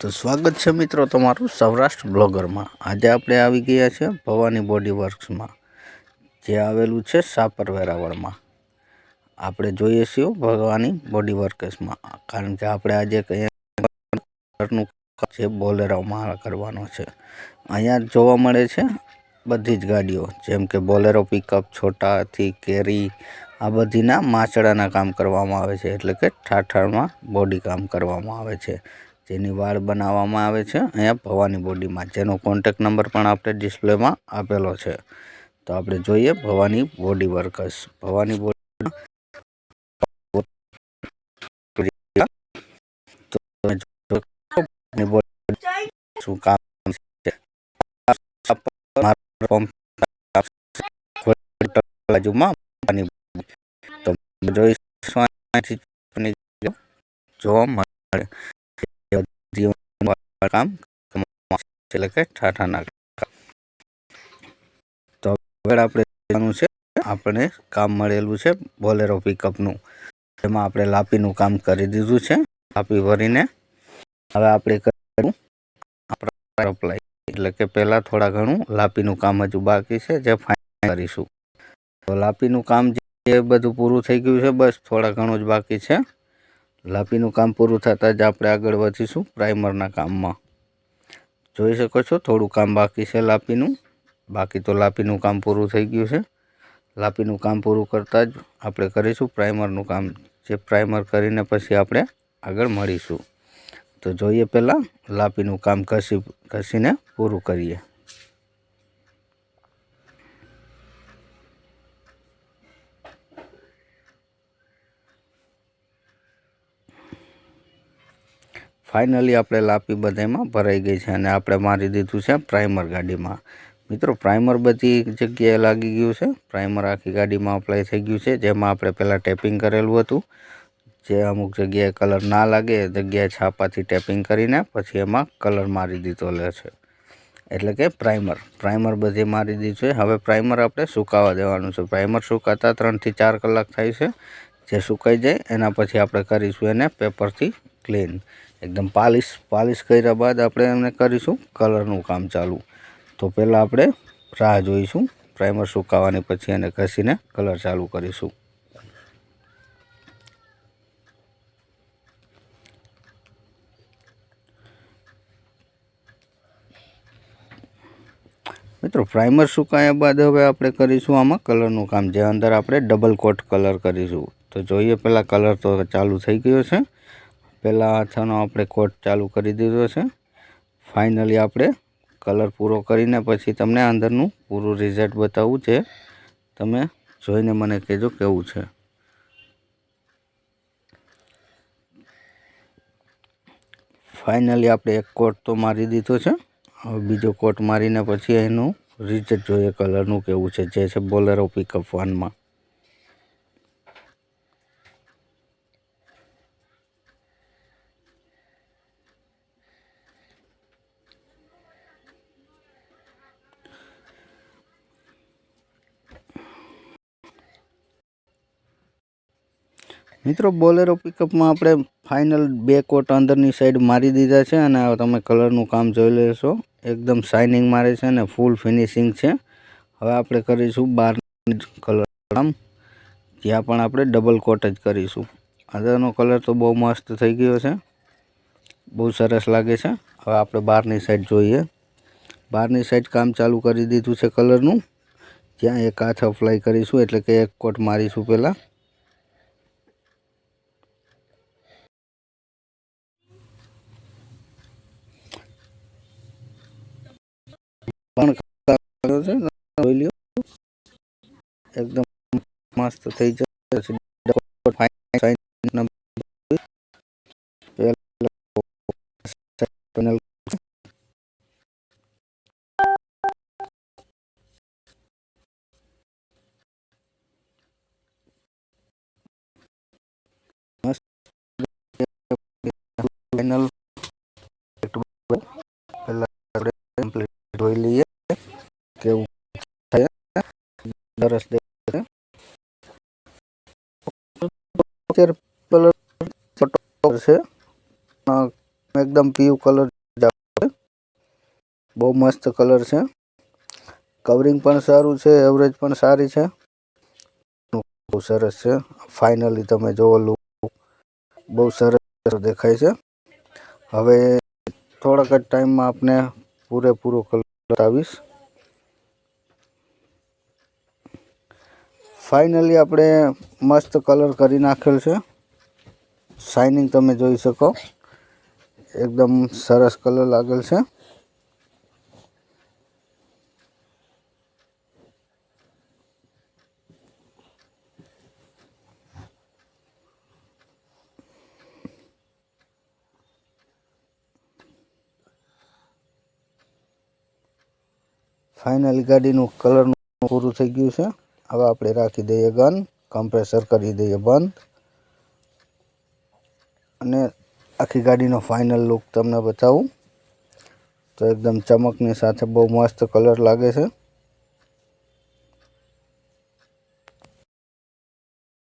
તો સ્વાગત છે મિત્રો તમારું સૌરાષ્ટ્ર બ્લોગરમાં. આજે આપણે આવી ગયા છે ભવાની બોડી વર્ક્સમાં જે આવેલું છે સાપર વેરાવળમાં આપણે જોઈએ છીએ ભવાની બોડી વર્કર્સમાં કારણ કે આપણે આજે કંઈનું જે બોલેરોમાં કરવાનો છે. અહીંયા જોવા મળે છે બધી જ ગાડીઓ, જેમ કે બોલેરો પિકઅપ છોટાથી કેરી, આ બધીના માછડાના કામ કરવામાં આવે છે, એટલે કે ઠાઠારમાં બોડી કામ કરવામાં આવે છે. જેની વાળ બનાવવામાં આવે છે, અહીંયા ભવાની બોડીમાં, જેનો કોન્ટેક નંબર પણ આપણે ડિસ્પ્લેમાં આપેલો છે. તો આપણે જોઈએ Bhavani body workers Bhavani body શું કામ બાજુમાં જોઈ જોવા મળે કામ એટલે કે ઠાઠાના તો આગળ આપણે જોવાનું છે આપણે કામ મળેલું છે બોલેરો પિકઅપનું. એમાં આપણે લાપીનું કામ કરી દીધું છે, લાપી ભરીને. હવે આપણે અપ્લાય એટલે કે પહેલાં થોડા ઘણું લાપીનું કામ હજુ બાકી છે, જે ફાઇનલ કરીશું. તો લાપીનું કામ જે બધું પૂરું થઈ ગયું છે, બસ થોડા ઘણું જ બાકી છે. લાપીનું કામ પૂરું થતાં જ આપણે આગળ વધીશું પ્રાઇમરના કામમાં. જોઈ શકો છો, થોડું કામ બાકી છે લાપીનું. બાકી તો લાપીનું કામ પૂરું થઈ ગયું છે. લાપીનું કામ પૂરું કરતાં જ આપણે કરીશું પ્રાઇમરનું કામ. જે પ્રાઇમર કરીને પછી આપણે આગળ મળીશું. તો જોઈએ પહેલાં લાપીનું કામ ઘસી ઘસીને પૂરું કરીએ. ફાઇનલી આપણે લાપી બધામાં ભરાઈ ગઈ છે અને આપણે મારી દીધું છે પ્રાઇમર ગાડીમાં. મિત્રો પ્રાઇમર બધી જગ્યાએ લાગી ગયું છે. પ્રાઇમર આખી ગાડીમાં અપ્લાય થઈ ગયું છે. જેમાં આપણે પહેલાં ટેપિંગ કરેલું હતું. જે અમુક જગ્યાએ કલર ના લાગે એ જગ્યાએ છાપાથી ટેપિંગ કરીને પછી એમાં કલર મારી દીધો લે છે. એટલે કે પ્રાઇમર પ્રાઇમર બધે મારી દીધું છે. હવે પ્રાઇમર આપણે સુકાવા દેવાનું છે. પ્રાઇમર સુકાતા ત્રણથી ચાર કલાક થાય છે. જે સુકાઈ જાય એના પછી આપણે કરીશું એને પેપરથી ક્લીન એકદમ પાલિશ પાલિશ કર્યા બાદ આપણે એમને કરીશું કલરનું કામ ચાલુ. તો પહેલાં આપણે રાહ જોઈશું પ્રાઇમર સુકાવાની પછી એને ઘસીને કલર ચાલુ કરીશું. મિત્રો પ્રાઇમર સુકાયા બાદ હવે આપણે કરીશું આમાં કલરનું કામ, જે અંદર આપણે ડબલ કોટ કલર કરીશું. તો જોઈએ, પહેલાં કલર તો ચાલુ થઈ ગયો છે. પહેલાં હાથનો આપણે કોટ ચાલુ કરી દીધો છે. ફાઇનલી આપણે કલર પૂરો કરીને પછી તમને અંદરનું પૂરું રિઝલ્ટ બતાવવું છે. તમે જોઈને મને કહેજો કેવું છે. ફાઇનલી આપણે એક કોટ તો મારી દીધો છે. હવે બીજો કોટ મારીને પછી એનું રિઝલ્ટ જોઈએ કલરનું કેવું છે. જે છે બોલેરો પિકઅપ વાનમાં મિત્રો, બોલેરો પિકઅપમાં આપણે ફાઇનલ બે કોટ અંદરની સાઈડ મારી દીધા છે અને તમે કલરનું કામ જોઈ લેશો. એકદમ શાઇનિંગ મારે છે અને ફૂલ ફિનિશિંગ છે. હવે આપણે કરીશું બાર કલર કામ. જ્યાં પણ આપણે ડબલ કોટ જ કરીશું. અંદરનો કલર તો બહુ મસ્ત થઈ ગયો છે. બહુ સરસ લાગે છે. હવે આપણે બહારની સાઈડ જોઈએ. બહારની સાઈડ કામ ચાલુ કરી દીધું છે કલરનું. જ્યાં એક હાથ અપ્લાય કરીશું, એટલે કે એક કોટ મારીશું પહેલાં પણ કર્યો છે જોઈ લ્યો. એકદમ મસ્ત થઈ જશે પેનલ પેનલ પહેલા આપણે કમ્પ્લીટ જોઈ લઈએ કેવું સરસ કલર છે. એકદમ પીયું કલર બહુ મસ્ત કલર છે. કવરિંગ પણ સારું છે એવરેજ પણ સારી છે. બહુ સરસ છે. ફાઇનલી તમે જોવો લુક બહુ સરસ દેખાય છે. હવે થોડાક જ ટાઈમમાં આપને પૂરેપૂરો કલર બતાવીશ. ફાઇનલી આપણે મસ્ત કલર કરી નાખેલ છે. શાઇનિંગ તમે જોઈ શકો. એકદમ સરસ કલર લાગેલ છે. ફાઇનલી ગાડીનું કલરનું પૂરું થઈ ગયું છે. હવે આપણે રાખી દઈએ ગન કમ્પ્રેસર કરી દઈએ બંધ. અને આખી ગાડીનો ફાઇનલ લુક તમને બતાવું. તો એકદમ ચમકની સાથે બહુ મસ્ત કલર લાગે છે.